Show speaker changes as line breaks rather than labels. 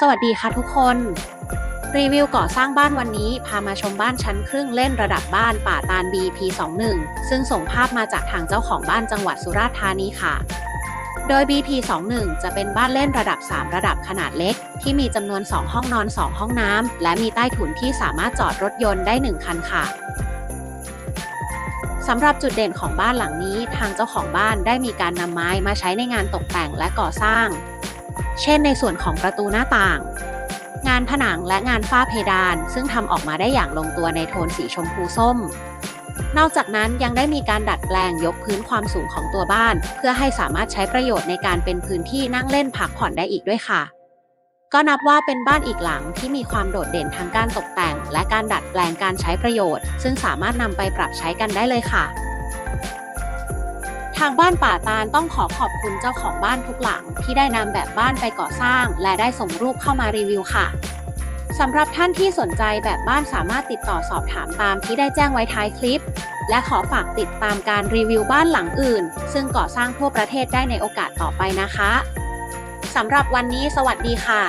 สวัสดีค่ะทุกคน รีวิวก่อสร้างบ้านวันนี้ พามาชมบ้านชั้นครึ่งเล่นระดับบ้านป่าตาล BP21 ซึ่งส่งภาพมาจากทางเจ้าของบ้านจังหวัดสุราษฎร์ธานีค่ะ โดย BP21 จะเป็นบ้านเล่นระดับ 3 ระดับขนาดเล็ก ที่มีจำนวน 2 ห้องนอน 2 ห้องน้ำและมีใต้ถุนที่สามารถจอดรถยนต์ได้ 1 คันค่ะสำหรับจุดเด่นของบ้านหลังนี้ ทางเจ้าของบ้านได้มีการนำไม้มาใช้ในงานตกแต่งและก่อสร้าง เช่นในส่วนของประตูหน้าต่าง งานผนังและงานฝ้าเพดาน ซึ่งทำออกมาได้อย่างลงตัวในโทนสีชมพูส้ม นอกจากนั้นยังได้มีการดัดแปลงยกพื้นความสูงของตัวบ้าน เพื่อให้สามารถใช้ประโยชน์ในการเป็นพื้นที่นั่งเล่นพักผ่อนได้อีกด้วยค่ะ ก็นับว่าเป็นบ้านอีกหลังที่มีความโดดเด่นทางการตกแต่ง และการดัดแปลงการใช้ประโยชน์ ซึ่งสามารถนำไปปรับใช้กันได้เลยค่ะ ทางบ้านป่าตาลต้องขอขอบคุณเจ้าของบ้านทุกหลัง ที่ได้นำแบบบ้านไปก่อสร้าง และได้ส่งรูปเข้ามารีวิวค่ะสำหรับท่านที่สนใจแบบบ้านสามารถติดต่อสอบถามตามที่ได้แจ้งไว้ท้ายคลิป และขอฝากติดตามการรีวิวบ้านหลังอื่น ซึ่งก่อสร้างทั่วประเทศได้ในโอกาสต่อไปนะคะสำหรับวันนี้สวัสดีค่ะ